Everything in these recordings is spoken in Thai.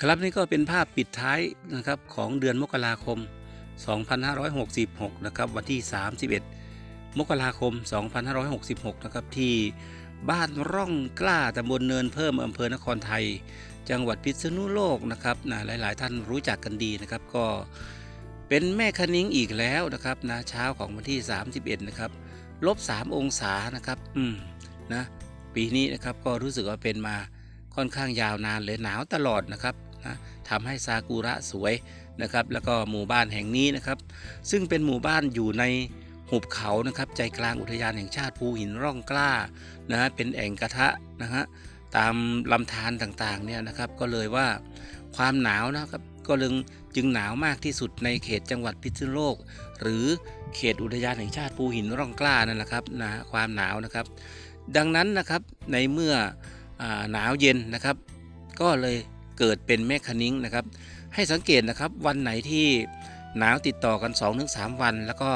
ครับนี่ก็เป็นภาพปิดท้ายนะครับของเดือนมกราคม 2566 นะครับวันที่ 31 มกราคม 2566 นะครับที่บ้านร่องกล้าตำบลเนินเพิ่มอำเภอนครไทย จังหวัดพิษณุโลกนะครับนะหลาย ๆ ท่านรู้จักกันดีนะครับ ก็เป็นแม่คณิ้งอีกแล้วนะครับนะเช้าของวันที่ 31 นะครับลบ 3 องศานะครับ อืมนะปีนี้นะครับก็รู้สึกว่าเป็นมา ค่อนข้างยาวนานเลยหนาวตลอดนะครับนะทำให้ซากุระสวยนะครับ แล้วก็หมู่บ้านแห่งนี้นะครับ ซึ่งเป็นหมู่บ้านอยู่ในหุบเขานะครับ ใจกลางอุทยานแห่งชาติภูหินร่องกล้านะฮะเป็นแอ่งกระทะนะฮะตามลำธารต่างๆเนี่ยนะครับ ก็เลยว่าความหนาวนะครับก็เลยจึงหนาวมากที่สุดในเขตจังหวัดพิษณุโลก หรือเขตอุทยานแห่งชาติภูหินร่องกล้านั่นแหละครับนะความหนาวนะครับ ดังนั้นนะครับในเมื่อ หนาวเย็นนะครับ ก็เลยเกิดเป็นแม่คณิ้งนะครับ ให้สังเกตนะครับวันไหนที่หนาวติดต่อกัน 2-3 วัน แล้วก็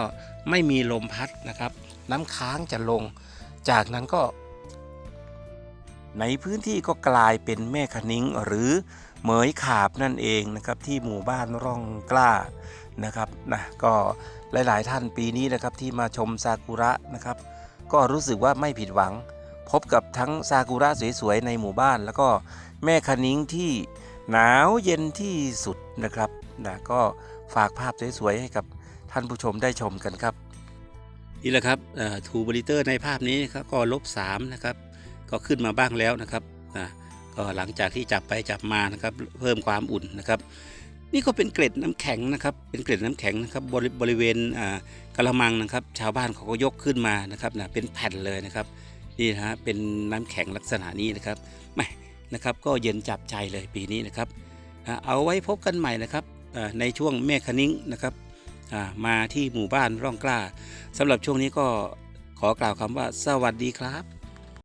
ไม่มีลมพัดนะครับ น้ำค้างจะลง จากนั้นก็ ในพื้นที่ก็กลายเป็นแม่คณิ้งหรือเหมยขาบนั่นเองนะครับที่หมู่บ้านร่องกล้านะครับนะก็หลาย ๆ ท่านปีนี้นะครับที่มาชมซากุระนะครับ ก็รู้สึกว่าไม่ผิดหวัง พบกับทั้งซากุระสวยๆในหมู่บ้าน แล้วก็แม่คณิ้งที่หนาวเย็นที่สุดนะครับนะก็ฝากภาพสวยๆให้กับท่านผู้ชมได้ชมกันครับ นี่แหละครับทูบริเตอร์ในภาพนี้ครับก็ลบ3นะครับก็ขึ้นมาบ้างแล้วนะครับนะก็หลังจากที่จับไปจับมานะครับเพิ่มความอุ่นนะครับ นี่ก็เป็นเกล็ดน้ำแข็งนะครับ เป็นเกล็ดน้ำแข็งนะครับบริบริเวณกระมังนะครับ ชาวบ้านเขาก็ยกขึ้นมานะครับนะเป็นแผ่นเลยนะครับ นี่นะฮะเป็นน้ำแข็งลักษณะนี้นะครับแม่นะครับก็เย็นจับใจเลยปีนี้นะครับ เอาไว้พบกันใหม่นะครับในช่วงแม่คนิ้งนะครับมาที่หมู่บ้านร่องกล้าสำหรับช่วงนี้ก็ขอกล่าวคำว่าสวัสดีครับ